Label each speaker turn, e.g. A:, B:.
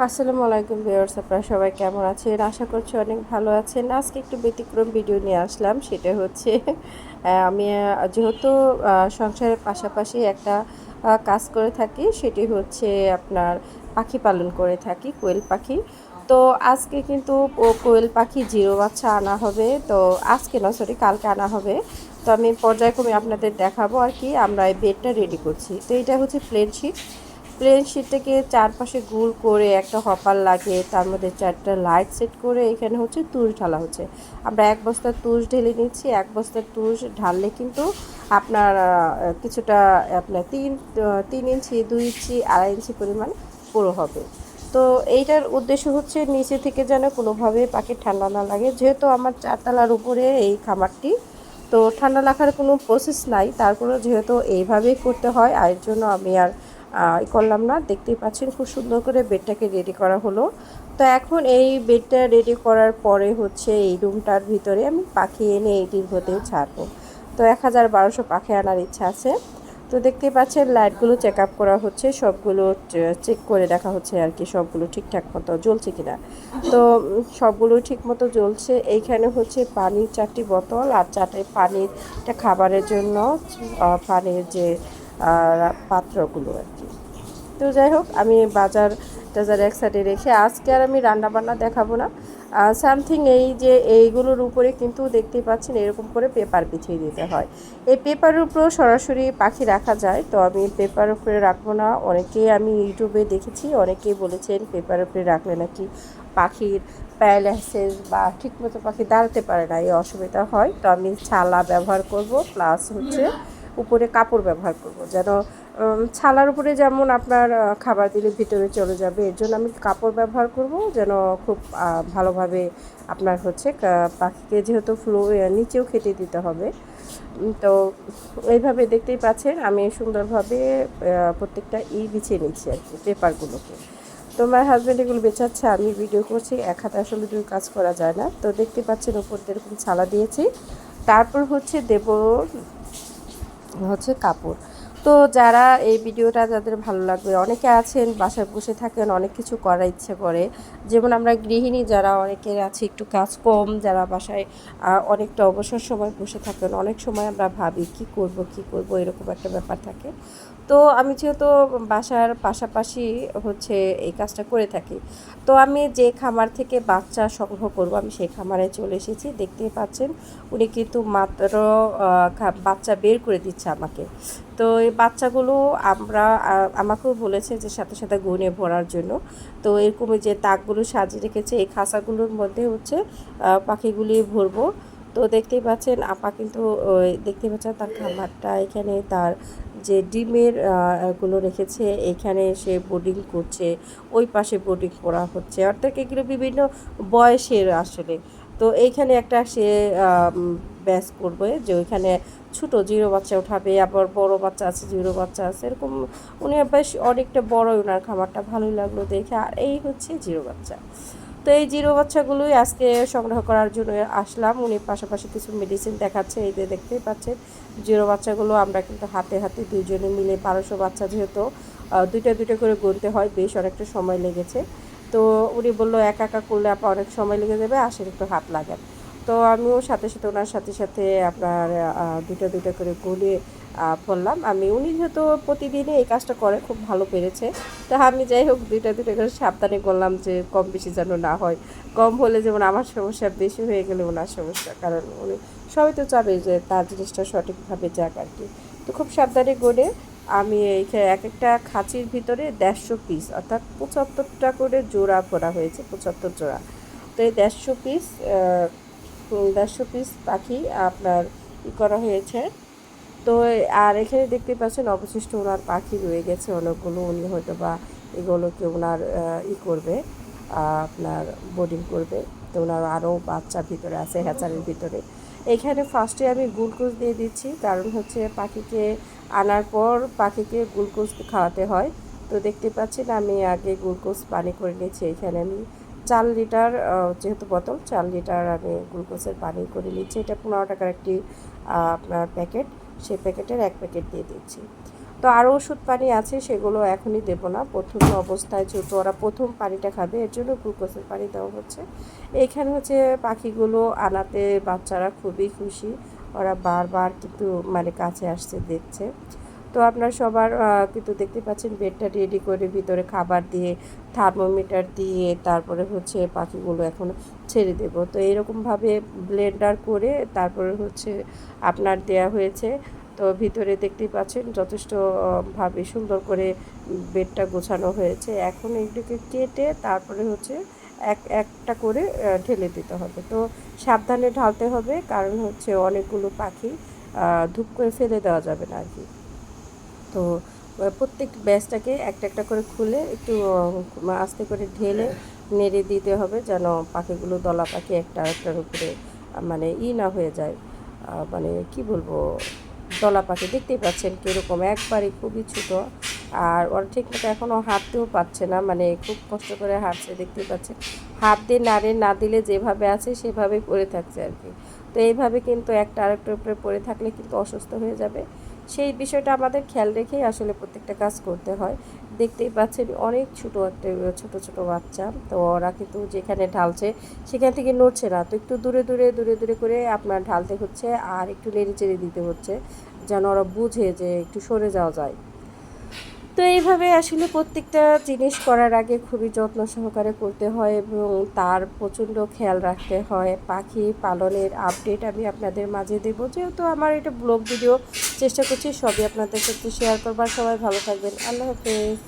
A: আসসালামু আলাইকুম ভিউয়ার্স, আপনারা সবাই কেমন আছেন? আশা করছি অনেক ভালো আছেন। আজকে একটু ব্যতিক্রম ভিডিও নিয়ে আসলাম, সেটা হচ্ছে আমি যেহেতু সংসারের পাশাপাশি একটা কাজ করে থাকি, সেটি হচ্ছে আপনার পাখি পালন করে থাকি, কোয়েল পাখি। তো আজকে কিন্তু কোয়েল পাখি জিরো বাচ্চা আনা হবে। তো আজকে না সরি কালকে আনা হবে। তো আমি পর্যায়ক্রমে আপনাদের দেখাবো আর কি, আমরা এই বেডটা রেডি করছি। তো এটা হচ্ছে প্লেন শিট প্লেন শিটটাকে চারপাশে গোল করে একটা হপার লাগে তার মধ্যে চারটা লাইট সেট করে এখানে হচ্ছে তুষ ঢালা হচ্ছে। আমরা এক বস্তা তুষ ঢেলে নিচ্ছি, এক বস্তা তুষ ঢাললে কিন্তু আপনার কিছুটা আপনার তিন তিন ইঞ্চি, দুই ইঞ্চি, আড়াই ইঞ্চি পরিমাণ পুরো হবে। তো এইটার উদ্দেশ্য হচ্ছে নিচে থেকে যেন কোনোভাবে পাখির ঠান্ডা না লাগে। যেহেতু আমার চারতলার উপরে এই খামারটি, তো ঠান্ডা লাগার কোনো প্রসেস নাই। তারপরেও যেহেতু এইভাবেই করতে হয়, আর জন্য আমি আর ই করলাম না, দেখতেই পাচ্ছেন খুব সুন্দর করে বেডটাকে রেডি করা হলো। তো এখন এই বেডটা রেডি করার পরে হচ্ছে এই রুমটার ভিতরে আমি পাখি এনে এইটির হতেও ছাড়বো। তো এক হাজার বারোশো পাখি আনার ইচ্ছা আছে। তো দেখতে পাচ্ছেন লাইটগুলো চেক আপ করা হচ্ছে, সবগুলো চেক করে দেখা হচ্ছে আর কি সবগুলো ঠিকঠাক মতো জ্বলছে কিনা। তো সবগুলো ঠিক মতো জ্বলছে। এইখানে হচ্ছে পানির চারটি বোতল আর চারটে পানির, একটা খাবারের জন্য পানির যে পাত্রগুলো আর কি। তো যাই হোক, আমি বাজার টাজার এক সাইডে রেখে আজকে আর আমি রান্না বান্না দেখাবো না। সামথিং এই যে এইগুলোর উপরে কিন্তু দেখতে পাচ্ছেন এরকম করে পেপার বিছিয়ে দিতে হয়। এই পেপারের উপরেও সরাসরি পাখি রাখা যায়, তো আমি পেপার উপরে রাখব না। অনেকেই আমি ইউটিউবে দেখেছি, অনেকেই বলেছেন পেপার উপরে রাখলে নাকি পাখির প্যারালাইসিস বা ঠিকমতো পাখি দাঁড়াতে পারে না, এই অসুবিধা হয়। তো আমি ছালা ব্যবহার করব প্লাস হচ্ছে উপরে কাপড় ব্যবহার করব, যেন ছালার উপরে যেমন আপনার খাবার দিলে ভিতরে চলে যাবে, এর জন্য আমি কাপড় ব্যবহার করব যেন খুব ভালোভাবে আপনার হচ্ছে পাখিকে যেহেতু ফ্লো নিচেও খেতে দিতে হবে। তো এইভাবে দেখতেই পাচ্ছেন, আমি সুন্দরভাবে প্রত্যেকটা ই বিছিয়ে নিচ্ছি আর কি, পেপারগুলোকে। তো আমার হাজব্যান্ড এগুলো বেচাচ্ছে, আমি ভিডিও করছি, এক হাতে আসলে দুই কাজ করা যায় না। তো দেখতে পাচ্ছেন উপর এরকম ছালা দিয়েছি। তারপর হচ্ছে দেব, হচ্ছে কাপড়। তো যারা এই ভিডিওটা যাদের ভালো লাগবে, অনেকে আছেন, বাসায় বসে থাকেন, অনেক কিছু করার ইচ্ছে করে। যেমন আমরা গৃহিণী যারা অনেকের আছে, একটু কাজ কম, যারা বাসায় অনেকটা অবসর সময় বসে থাকেন, অনেক সময় আমরা ভাবি, কি করব কি করব, এরকম একটা ব্যাপার থাকে। তো আমি যেহেতু বাসার পাশাপাশি হচ্ছে এই কাজটা করে থাকি, তো আমি যে খামার থেকে বাচ্চা সংগ্রহ করব আমি সেই খামারে চলে এসেছি। দেখতেই পাচ্ছেন, উনি কিন্তু মাত্র বাচ্চা বের করে দিচ্ছে আমাকে। তো এই বাচ্চাগুলো আমরা আমাকেও বলেছে যে সাথে সাথে গুনে ভরার জন্য। তো এরকম যে তাকগুলো সাজিয়ে রেখেছে, এই খাঁচাগুলোর মধ্যে হচ্ছে পাখিগুলি ভরবো। তো দেখতেই পাচ্ছেন, আপা কিন্তু দেখতে পাচ্ছেন তার খামারটা, এখানে তার যে ডিমেরগুলো রেখেছে, এখানে সে বোর্ডিং করছে, ওই পাশে বোর্ডিং করা হচ্ছে। অর্থাৎ এগুলো বিভিন্ন বয়সের আসলে। তো এইখানে একটা সে ব্যাস করবে যে ওইখানে ছোটো জিরো বাচ্চা উঠাবে, আবার বড় বাচ্চা আছে, জিরো বাচ্চা আছে, এরকম উনি বেশ অনেকটা বড় ওনার খামারটা, ভালোই লাগল দেখে। আর এই হচ্ছে জিরো বাচ্চা। তো এই জিরো বাচ্চাগুলোই আজকে সংগ্রহ করার জন্য আসলাম। উনি পাশাপাশি কিছু মেডিসিন দেখাচ্ছে এই যে দেখতেই পাচ্ছেন। জিরো বাচ্চাগুলো আমরা কিন্তু হাতে হাতে দুজনে মিলে বারোশো বাচ্চা যেহেতু দুইটা দুইটা করে গুনতে হয় বেশ অনেকটা সময় লেগেছে। তো উনি বলল একা একা করলে আপা অনেক সময় লেগে যাবে আসেন একটু হাত লাগান। তো আমিও সাথে সাথে ওনার সাথে সাথে আপনার দুটো দুটো করে গুলে আহ, পড়লাম আমি, উনি যেহেতু প্রতিদিনই এই কাজটা করে, খুব ভালো পেরেছে। তা আমি যাই হোক, দুইটা দুটো করে সাবধানে করলাম যে কম বেশি যেন না হয়। কম হলে যেমন আমার সমস্যা, বেশি হয়ে গেলে ওনার সমস্যা। কারণ উনি সবাই তো চাবে যে তার জিনিসটা সঠিকভাবে যাক আর কি। তো খুব সাবধানে গড়ে আমি এই এক একটা খাঁচির ভিতরে দেড়শো পিস অর্থাৎ পঁচাত্তরটা করে জোড়া করা হয়েছে, পঁচাত্তর জোড়া। তো এই দেড়শো পিস দেড়শো পিস পাখি আপনার ই করা হয়েছে। তো, আর এখানে দেখতে পাচ্ছেন অবশিষ্ট ওনার পাখি রয়ে গেছে, অনেকগুলো। উনি হয়তো বা এগুলোকে ওনার ই করবে আপনার বোর্ডিং করবে। তো ওনার আরও বাচ্চা ভিতরে আছে হ্যাচারের ভিতরে। এখানে ফার্স্টে আমি গ্লুকোজ দিয়ে দিচ্ছি, কারণ হচ্ছে পাখিকে আনার পর পাখিকে গ্লুকোজ খাওয়াতে হয়। তো দেখতে পাচ্ছেন আমি আগে গ্লুকোজ পানি করে নিয়েছি, এখানে আমি চার লিটার যেহেতু বোতল, চার লিটার আমি গ্লুকোজের পানি করে নিচ্ছি। এটা পনেরো টাকার একটি আপনার প্যাকেট। সেই প্যাকেটের এক প্যাকেট দিয়ে দিচ্ছি। তো আরও ওষুধ পানি আছে, সেগুলো এখনই দেবো না। প্রথম অবস্থায় যেহেতু ওরা প্রথম পানিটা খাবে, এর জন্য গ্লুকোজের পানি দেওয়া হচ্ছে। এইখানে হচ্ছে পাখিগুলো আনাতে বাচ্চারা খুবই খুশি। ওরা বারবার কিন্তু মানে কাছে আসছে, দেখছে। তো আপনার সবার কিন্তু দেখতে পাচ্ছেন বেডটা রেডি করে ভিতরে খাবার দিয়ে থার্মোমিটার দিয়ে, তারপরে হচ্ছে পাখিগুলো এখন ছেড়ে দেব। তো এরকমভাবে ব্লেন্ডার করে তারপরে হচ্ছে আপনার দেয়া হয়েছে। তো ভিতরে দেখতেই পাচ্ছেন যথেষ্টভাবে সুন্দর করে বেডটা গোছানো হয়েছে। এখন এগুলোকে কেটে তারপরে হচ্ছে এক, একটা করে ঢেলে দিতে হবে। তো সাবধানে ঢালতে হবে কারণ হচ্ছে অনেকগুলো পাখি ধূপ করে ফেলে দেওয়া যাবে না আর কি। তো প্রত্যেক ব্যাচটাকে একটা একটা করে খুলে একটু আস্তে করে ঢেলে নেড়ে দিতে হবে যেন পাখিগুলো দলা পাখি একটা একটার উপরে মানে ই না হয়ে যায়। মানে কি বলব, দলা পাখি দেখতেই পাচ্ছেন কীরকম একবারই খুবই ছোটো। আর ওরা ঠিকমতো এখনও হাঁটতেও পারছে না মানে খুব কষ্ট করে হাঁটছে, দেখতেই পাচ্ছেন। হাত দিয়ে নাড়ে না দিলে যেভাবে আছে সেভাবেই পড়ে থাকছে আর কি। তো এইভাবে কিন্তু একটা আরেকটার উপরে পড়ে থাকলে কিন্তু অসুস্থ হয়ে যাবে। সেই বিষয়টা আমাদের খেয়াল রেখেই আসলে প্রত্যেকটা কাজ করতে হয়। দেখতেই পাচ্ছেন অনেক ছোটো একটা, ছোটো ছোটো বাচ্চা। তো ওরা কিন্তু যেখানে ঢালছে, সেখান থেকে নড়ছে না। তো একটু দূরে দূরে দূরে দূরে করে আপনার ঢালতে হচ্ছে আর একটু নেড়ে চেড়ে দিতে হচ্ছে, যেন ওরা বুঝে যে একটু সরে যাওয়া যায়। তো এইভাবে আসলে প্রত্যেকটা জিনিস করার আগে খুবই যত্ন সহকারে করতে হয় এবং তার প্রচণ্ড খেয়াল রাখতে হয়। পাখি পালনের আপডেট আমি আপনাদের মাঝে দেব। যেহেতু আমার এটা ব্লগ ভিডিও চেষ্টা করছি সবই আপনাদের সাথে শেয়ার করবার। সবাই ভালো থাকবেন। আল্লাহ হাফেজ।